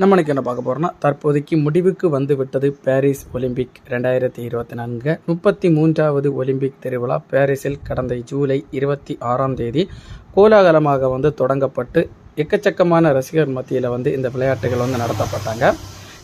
நம்ம என்ன பார்க்க போகிறோம்னா தற்போதைக்கு முடிவுக்கு வந்து விட்டது பாரிஸ் ஒலிம்பிக் ரெண்டாயிரத்தி இருபத்தி நான்கு. முப்பத்தி மூன்றாவது ஒலிம்பிக் திருவிழா பாரிஸில் கடந்த ஜூலை இருபத்தி ஆறாம் தேதி கோலாகலமாக வந்து தொடங்கப்பட்டு எக்கச்சக்கமான ரசிகர் மத்தியில் வந்து இந்த விளையாட்டுகள் வந்து நடத்தப்பட்டாங்க.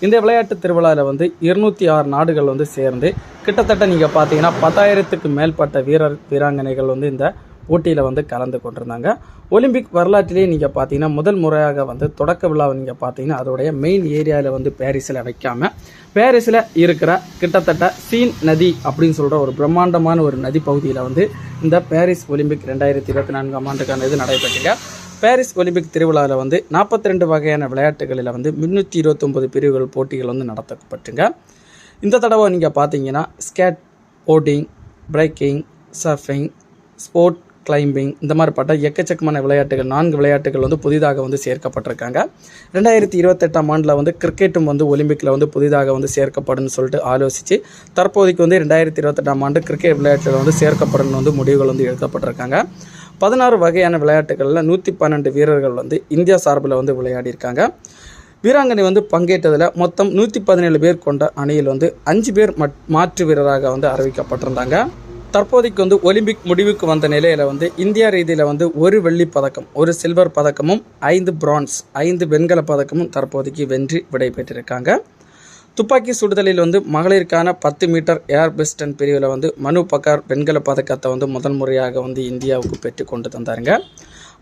இந்த விளையாட்டு திருவிழாவில் வந்து இருநூற்றி ஆறு நாடுகள் வந்து சேர்ந்து கிட்டத்தட்ட நீங்கள் பார்த்தீங்கன்னா பத்தாயிரத்துக்கு மேற்பட்ட வீரர் வீராங்கனைகள் வந்து இந்த போட்டியில் வந்து கலந்து கொண்டிருந்தாங்க. ஒலிம்பிக் வரலாற்றிலேயே நீங்கள் பார்த்தீங்கன்னா முதல் முறையாக வந்து தொடக்க விழாவை நீங்கள் பார்த்தீங்கன்னா அதோடைய மெயின் ஏரியாவில் வந்து பாரிஸில் வைக்காம பாரிஸில் இருக்கிற கிட்டத்தட்ட சீன் நதி அப்படின்னு சொல்கிற ஒரு பிரம்மாண்டமான ஒரு நதி பகுதியில் வந்து இந்த பாரிஸ் ஒலிம்பிக் ரெண்டாயிரத்தி இருபத்தி நான்காம் ஆண்டுக்கான இது நடைபெற்றுங்க பாரிஸ் ஒலிம்பிக் திருவிழாவில் வந்து நாற்பத்தி ரெண்டு வகையான விளையாட்டுகளில் வந்து முந்நூற்றி இருபத்தொம்பது பிரிவுகள் போட்டிகள் வந்து நடத்தப்பட்டுங்க. இந்த தடவை நீங்கள் பார்த்தீங்கன்னா skateboarding breaking surfing sport climbing இந்த மாதிரிப்பட்ட எக்கச்சக்கமான விளையாட்டுகள் நான்கு விளையாட்டுகள் வந்து புதிதாக வந்து சேர்க்கப்பட்டிருக்காங்க. ரெண்டாயிரத்தி இருபத்தெட்டாம் ஆண்டில் வந்து கிரிக்கெட்டும் வந்து ஒலிம்பிக்கில் வந்து புதிதாக வந்து சேர்க்கப்படும் சொல்லிட்டு ஆலோசித்து தற்போதைக்கு வந்து ரெண்டாயிரத்தி இருபத்தெட்டாம் ஆண்டு கிரிக்கெட் விளையாட்டுகள் வந்து சேர்க்கப்படும் வந்து முடிவுகள் வந்து எடுக்கப்பட்டிருக்காங்க. பதினாறு வகையான விளையாட்டுகளில் நூற்றி பன்னெண்டு வீரர்கள் வந்து இந்தியா சார்பில் வந்து விளையாடியிருக்காங்க. வீராங்கனை வந்து பங்கேற்றதில் மொத்தம் நூற்றி பதினேழு பேர் கொண்ட அணியில் வந்து அஞ்சு பேர் மட் மாற்று வீரராக வந்து அறிவிக்கப்பட்டிருந்தாங்க. தற்போதைக்கு வந்து ஒலிம்பிக் முடிவுக்கு வந்த நிலையில் வந்து இந்தியா ரீதியில் வந்து ஒரு வெள்ளி பதக்கம் ஒரு சில்வர் பதக்கமும் ஐந்து பிரான்ஸ் ஐந்து வெண்கல பதக்கமும் தற்போதைக்கு வென்று விடைபெற்றிருக்காங்க. துப்பாக்கி சுடுதலில் வந்து மகளிருக்கான பத்து மீட்டர் ஏர் பிஸ்டன் பிரிவில் வந்து மனு பக்கார் வெண்கல பதக்கத்தை வந்து முதல் முறையாக வந்து இந்தியாவுக்கு பெற்று கொண்டு தந்தாருங்க.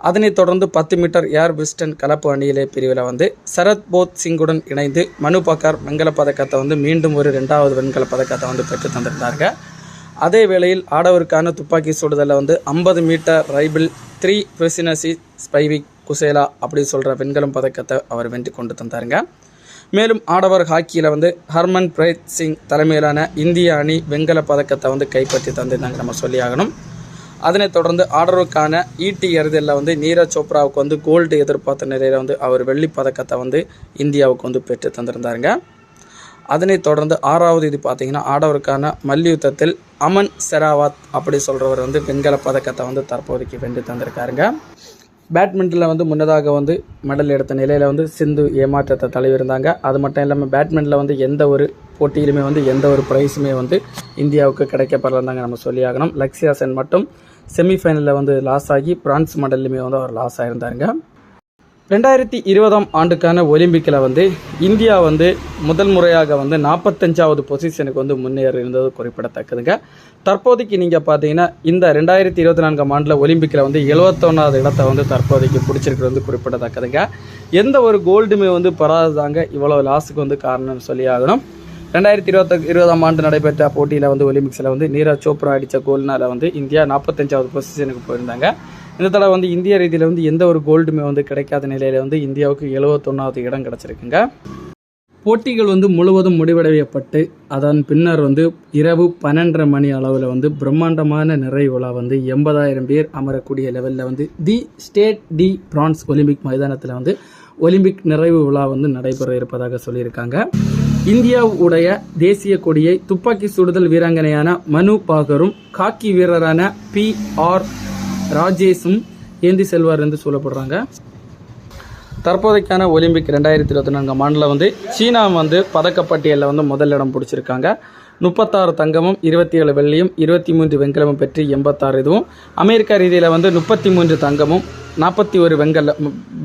அதனைத் தொடர்ந்து பத்து மீட்டர் ஏர் பிஸ்டன் கலப்பு அணியிலே பிரிவில் வந்து சரத் போத் சிங்குடன் இணைந்து மனு பக்கார் வெண்கல பதக்கத்தை வந்து மீண்டும் ஒரு ரெண்டாவது வெண்கல பதக்கத்தை வந்து பெற்று தந்திருந்தாருங்க. அதே வேளையில் ஆடவருக்கான துப்பாக்கி சுடுதலில் வந்து ஐம்பது மீட்டர் ரைபிள் த்ரீ பிரசினசி ஸ்பைவிக் குசேலா அப்படின்னு சொல்கிற வெண்கலம் பதக்கத்தை அவர் வென்று கொண்டு தந்தாருங்க. மேலும் ஆடவர் ஹாக்கியில் வந்து ஹர்மன் பிரீத் சிங் தலைமையிலான இந்திய அணி வெண்கல பதக்கத்தை வந்து கைப்பற்றி தந்திருந்தாங்க நம்ம சொல்லியாகணும் அதனைத் தொடர்ந்து ஆடவருக்கான ஈட்டி எறிதலில் வந்து நீரஜ் சோப்ராவுக்கு வந்து கோல்டு எதிர்பார்த்த நிலையில் வந்து அவர் வெள்ளி பதக்கத்தை வந்து இந்தியாவுக்கு வந்து பெற்று தந்திருந்தாருங்க. அதனைத் தொடர்ந்து ஆறாவது இது பார்த்திங்கன்னா ஆடவருக்கான மல்யுத்தத்தில் அமன் செராவாத் அப்படி சொல்கிறவர் வந்து வெண்கல பதக்கத்தை வந்து தற்போதைக்கு வென்று தந்திருக்காருங்க. பேட்மிண்டனில் வந்து முன்னதாக வந்து மெடல் எடுத்த நிலையில் வந்து சிந்து ஏமாற்றத்தை தலைவிருந்தாங்க அது மட்டும் இல்லாமல் பேட்மிண்டனில் வந்து எந்த ஒரு போட்டியிலுமே வந்து எந்த ஒரு ப்ரைஸுமே வந்து இந்தியாவுக்கு கிடைக்கப்படலந்தாங்க நம்ம சொல்லியாகணும் லக்ஷயா சென் மட்டும் செமிஃபைனலில் வந்து லாஸ் ஆகி பிரான்ஸ் மெடல்லையுமே வந்து அவர் லாஸ் ஆகியிருந்தாருங்க ரெண்டாயிரத்தி இருபதாம் ஆண்டுக்கான ஒலிம்பிக்கில் வந்து இந்தியா வந்து முதல் முறையாக வந்து நாற்பத்தஞ்சாவது பொசிஷனுக்கு வந்து முன்னேறி இருந்தது குறிப்பிடத்தக்கதுங்க. தற்போதைக்கு நீங்கள் பார்த்தீங்கன்னா இந்த ரெண்டாயிரத்தி இருபத்தி நான்காம் ஆண்டில் ஒலிம்பிக்கில் வந்து எழுபத்தொன்னாவது இடத்தை வந்து தற்போதைக்கு பிடிச்சிருக்கிறது வந்து குறிப்பிடத்தக்கதுங்க. எந்த ஒரு கோல்டுமே வந்து பெறாததாங்க இவ்வளோ லாஸுக்கு வந்து காரணம்னு சொல்லி ஆகணும். ரெண்டாயிரத்தி இருபத்தி இருபதாம் ஆண்டு நடைபெற்ற போட்டியில் வந்து ஒலிம்பிக்ஸில் வந்து நீரஜ் சோப்ரா அடித்த கோல்னால் வந்து இந்தியா நாற்பத்தஞ்சாவது பொசிஷனுக்கு போயிருந்தாங்க. இந்த தடவை வந்து இந்திய ரீதியில் வந்து எந்த ஒரு கோல்டுமே வந்து கிடைக்காத நிலையில் வந்து இந்தியாவுக்கு எழுபத்தொன்னாவது இடம் கிடச்சிருக்குங்க. போட்டிகள் வந்து முழுவதும் முடிவடையப்பட்டு அதன் பின்னர் வந்து இரவு பன்னெண்டரை மணி அளவில் வந்து பிரம்மாண்டமான நிறைவு விழா வந்து எண்பதாயிரம் பேர் அமரக்கூடிய லெவலில் வந்து the Stade de France Olympic மைதானத்தில் வந்து ஒலிம்பிக் நிறைவு விழா வந்து நடைபெற இருப்பதாக சொல்லியிருக்காங்க. இந்தியாவுடைய தேசிய கொடியை துப்பாக்கி சுடுதல் வீராங்கனையான மனு பாகரும் காக்கி வீரரான பி ஆர் ராஜேஷும் ஏந்தி செல்வார் என்று சொல்லப்படுறாங்க. தற்போதைக்கான ஒலிம்பிக் ரெண்டாயிரத்தி இருபத்தி நான்காம் ஆண்டில் வந்து சீனா வந்து பதக்கப்பட்டியலில் வந்து முதலிடம் பிடிச்சிருக்காங்க. முப்பத்தாறு தங்கமும் இருபத்தி ஏழு வெள்ளியும் இருபத்தி மூன்று வெண்கலமும் பெற்று எண்பத்தாறு இதுவும். அமெரிக்கா ரீதியில் வந்து முப்பத்தி மூன்று தங்கமும் நாற்பத்தி ஒரு வெங்கல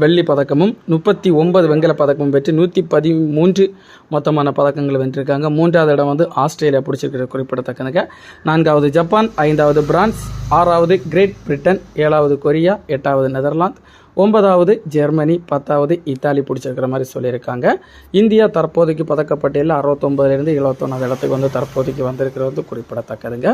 வெள்ளி பதக்கமும் முப்பத்தி ஒன்பது வெங்கல பதக்கமும் பெற்று நூற்றி பதிமூன்று மொத்தமான பதக்கங்கள் வென்றிருக்காங்க. மூன்றாவது இடம் வந்து ஆஸ்திரேலியா பிடிச்சிருக்கிற குறிப்பிடத்தக்கனுங்க நான்காவது ஜப்பான் ஐந்தாவது பிரான்ஸ் ஆறாவது கிரேட் பிரிட்டன் ஏழாவது கொரியா எட்டாவது நெதர்லாந்து ஒன்பதாவது ஜெர்மனி பத்தாவது இத்தாலி பிடிச்சிருக்கிற மாதிரி சொல்லியிருக்காங்க. இந்தியா தற்போதைக்கு பதக்கப்பட்டியலில் அறுபத்தொம்பதுலேருந்து எழுபத்தொன்னாவது இடத்துக்கு வந்து தற்போதைக்கு வந்திருக்கிறது வந்து குறிப்பிடத்தக்கதுங்க.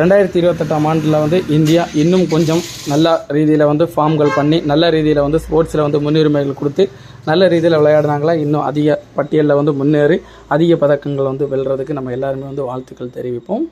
ரெண்டாயிரத்தி இருபத்தெட்டாம் ஆண்டில் வந்து இந்தியா இன்னும் கொஞ்சம் நல்ல ரீதியில் வந்து ஃபார்ம்கள் பண்ணி நல்ல ரீதியில் வந்து ஸ்போர்ட்ஸில் வந்து முன்னுரிமைகள் கொடுத்து நல்ல ரீதியில் விளையாடினாங்களா? இன்னும் அதிக பட்டியலில் வந்து முன்னேறி அதிக பதக்கங்கள் வந்து வெல்றதுக்கு நம்ம எல்லாருமே வந்து வாழ்த்துக்கள் தெரிவிப்போம்.